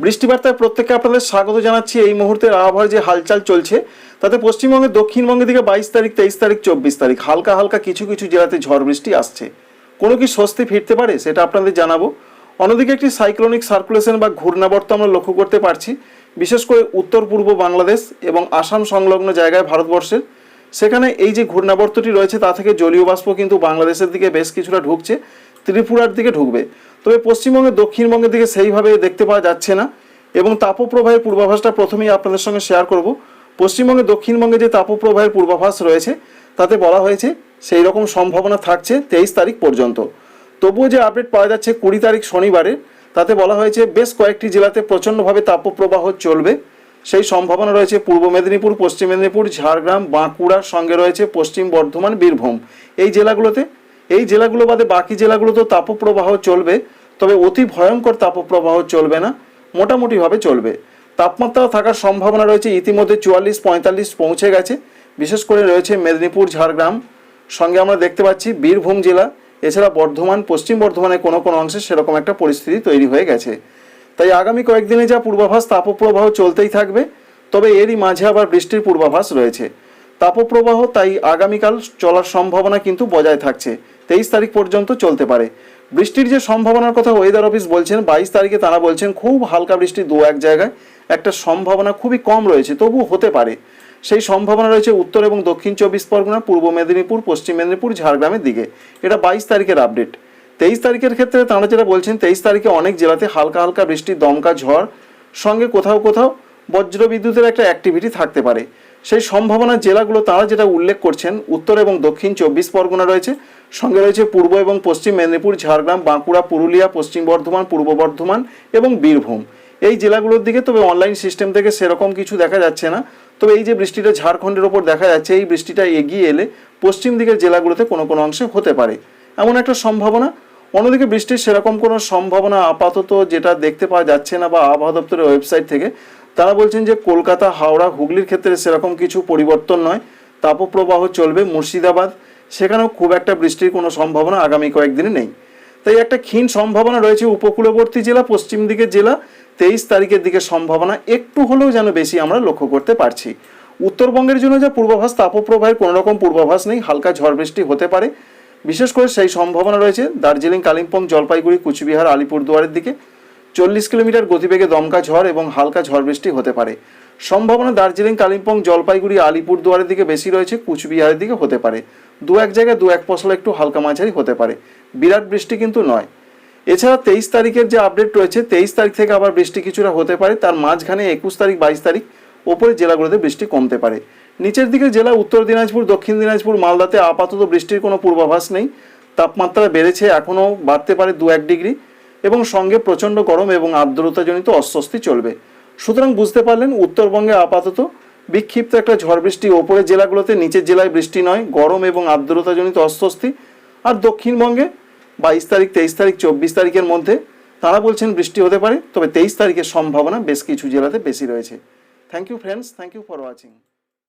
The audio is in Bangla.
বৃষ্টিবার্তায় প্রত্যেককে আপনাদের স্বাগত জানাচ্ছি। এই মুহূর্তের আবহাওয়ার যে হালচাল চলছে, তাতে পশ্চিমবঙ্গের দক্ষিণবঙ্গের দিকে বাইশ তারিখ, তেইশ তারিখ, চব্বিশ তারিখ, হালকা হালকা কিছু কিছু জেলাতে ঝড় বৃষ্টি আসছে। কোনো কি স্বস্তি ফিরতে পারে সেটা আপনাদের জানাব। অন্যদিকে একটি সাইক্লোনিক সার্কুলেশন বা ঘূর্ণাবর্ত আমরা লক্ষ্য করতে পারছি, বিশেষ করে উত্তর পূর্ব বাংলাদেশ এবং আসাম সংলগ্ন জায়গায় ভারতবর্ষের। সেখানে এই যে ঘূর্ণাবর্তটি রয়েছে, তা থেকে জলীয় বাষ্প কিন্তু বাংলাদেশের দিকে বেশ কিছুটা ঢুকছে, ত্রিপুরার দিকে ঢুকবে। তবে পশ্চিমবঙ্গের দক্ষিণবঙ্গের দিকে সেইভাবে দেখতে পাওয়া যাচ্ছে না এবং তাপপ্রবাহের পূর্বাভাসটা প্রথমেই আপনাদের সঙ্গে শেয়ার করব। পশ্চিমবঙ্গে দক্ষিণবঙ্গে যে তাপপ্রবাহের পূর্বাভাস রয়েছে, তাতে বলা হয়েছে সেই রকম সম্ভাবনা থাকছে তেইশ তারিখ পর্যন্ত। তবুও যে আপডেট পাওয়া যাচ্ছে কুড়ি তারিখ শনিবারে, তাতে বলা হয়েছে বেশ কয়েকটি জেলাতে প্রচণ্ডভাবে তাপপ্রবাহ চলবে। সেই সম্ভাবনা রয়েছে পূর্ব মেদিনীপুর, পশ্চিম মেদিনীপুর, ঝাড়গ্রাম বাঁকুড়ার সঙ্গে রয়েছে পশ্চিম বর্ধমান, বীরভূম। এই জেলাগুলোতে, এই জেলাগুলো বাদে বাকি জেলাগুলোতেও তাপপ্রবাহ চলবে। তবে অতি ভয়ঙ্কর তাপপ্রবাহ চলবে না, মোটামুটিভাবে চলবে। তাপমাত্রা থাকার সম্ভাবনা রয়েছে ইতিমধ্যে চুয়াল্লিশ, পঁয়তাল্লিশ পৌঁছে গেছে। বিশেষ করে রয়েছে মেদিনীপুর, ঝাড়গ্রাম। সঙ্গে আমরা দেখতে পাচ্ছি বীরভূম জেলা, এছাড়া বর্ধমান, পশ্চিম বর্ধমানের কোনো কোনো অংশে সেরকম একটা পরিস্থিতি তৈরি হয়ে গেছে। তাই আগামী কয়েকদিনে যা পূর্বাভাস, তাপপ্রবাহ চলতেই থাকবে, তবে এরই মাঝে আবার বৃষ্টির পূর্বাভাস রয়েছে। তাপপ্রবাহ তাই আগামীকাল চলার সম্ভাবনা কিন্তু বজায় থাকছে। তেইশ তারিখ পর্যন্ত চলতে পারে। বৃষ্টির যে সম্ভাবনার কথা ওয়েদার অফিস বলছেন, বাইশ তারিখে তারা বলছেন খুব হালকা বৃষ্টি দু এক জায়গায়। একটা সম্ভাবনা খুবই কম রয়েছে তবু হতে পারে। সেই সম্ভাবনা রয়েছে উত্তর এবং দক্ষিণ চব্বিশ পরগনা, পূর্ব মেদিনীপুর, পশ্চিম মেদিনীপুর, ঝাড়গ্রামের দিকে। এটা বাইশ তারিখের আপডেট তেইশ তারিখের ক্ষেত্রে তাঁরা যেটা বলছেন, তেইশ তারিখে অনেক জেলাতে হালকা হালকা বৃষ্টি, দমকা ঝড়, সঙ্গে কোথাও কোথাও বজ্র বিদ্যুতের একটা অ্যাক্টিভিটি থাকতে পারে। সেই সম্ভাবনা জেলাগুলো তারা যেটা উল্লেখ করছেন, উত্তর এবং দক্ষিণ চব্বিশ পরগনা রয়েছে। সঙ্গে রয়েছে পূর্ব এবং পশ্চিম মেদিনীপুর, ঝাড়গ্রাম, বাঁকুড়া, পুরুলিয়া, পশ্চিম বর্ধমান, পূর্ব বর্ধমান এবং বীরভূম। এই জেলাগুলোর দিকে তবে অনলাইন সিস্টেম থেকে সেরকম কিছু দেখা যাচ্ছে না। তবে এই যে বৃষ্টিটা ঝাড়খণ্ডের ওপর দেখা যাচ্ছে, এই বৃষ্টিটা এগিয়ে এলে পশ্চিম দিকের জেলাগুলোতে কোনো কোনো অংশে হতে পারে। এমন একটা সম্ভাবনা। অন্যদিকে বৃষ্টির সেরকম কোনো সম্ভাবনা আপাতত যেটা দেখতে পাওয়া যাচ্ছে না বা আবহাওয়া দপ্তরের ওয়েবসাইট থেকে তারা বলছেন যে কলকাতা, হাওড়া, হুগলির ক্ষেত্রে সেরকম কিছু পরিবর্তন নয়। তাপপ্রবাহ চলবে মুর্শিদাবাদ। সেখানেও খুব একটা বৃষ্টির কোনো সম্ভাবনা আগামী কয়েকদিনে নেই। তাই একটা ক্ষীণ সম্ভাবনা রয়েছে উপকূলবর্তী জেলা, পশ্চিম দিকের জেলা। তেইশ তারিখের দিকে সম্ভাবনা একটু হলেও যেন বেশি আমরা লক্ষ্য করতে পারছি। উত্তরবঙ্গের জন্য যা পূর্বাভাস, তাপপ্রবাহের কোনো রকম পূর্বাভাস নেই। হালকা ঝড় বৃষ্টি হতে পারে। বিশেষ করে সেই সম্ভাবনা রয়েছে দার্জিলিং, কালিম্পং, জলপাইগুড়ি, কুচবিহার, আলিপুরদুয়ারের দিকে। চল্লিশ কিলোমিটার গতিবেগে দমকা ঝড় এবং হালকা ঝড় বৃষ্টি হতে পারে। সম্ভাবনা দার্জিলিং, কালিম্পং, জলপাইগুড়ি, আলিপুরদুয়ারের দিকে বেশি রয়েছে, কুচবিহারের দিকে হতে পারে। দু এক জায়গায় দু এক পশলা একটু হালকা মাঝারি হতে পারে। বিরাট বৃষ্টি কিন্তু নয়। এছাড়া তেইশ তারিখের যে আপডেট রয়েছে, তেইশ তারিখ থেকে আবার বৃষ্টি কিছুটা হতে পারে। তার মাঝখানে একুশ তারিখ, বাইশ তারিখ ওপরের জেলাগুলোতে বৃষ্টি কমতে পারে। নিচের দিকে জেলা উত্তর দিনাজপুর, দক্ষিণ দিনাজপুর, মালদাতে আপাতত বৃষ্টির কোনো পূর্বাভাস নেই। তাপমাত্রা বেড়েছে, এখনও বাড়তে পারে দু এক ডিগ্রি। এবং সঙ্গে প্রচণ্ড গরম এবং আর্দ্রতাজনিত অস্বস্তি চলবে। সুতরাং বুঝতে পারলেন, উত্তরবঙ্গে আপাতত বিক্ষিপ্ত একটা ঝড় বৃষ্টি ওপরের জেলাগুলোতে, নিচের জেলায় বৃষ্টি নয়, গরম এবং আর্দ্রতাজনিত অস্বস্তি। আর দক্ষিণবঙ্গে বাইশ তারিখ, তেইশ তারিখ, চব্বিশ তারিখের মধ্যে তারা বলছেন বৃষ্টি হতে পারে, তবে তেইশ তারিখের সম্ভাবনা বেশ কিছু জেলাতে বেশি রয়েছে। Thank you friends thank you for watching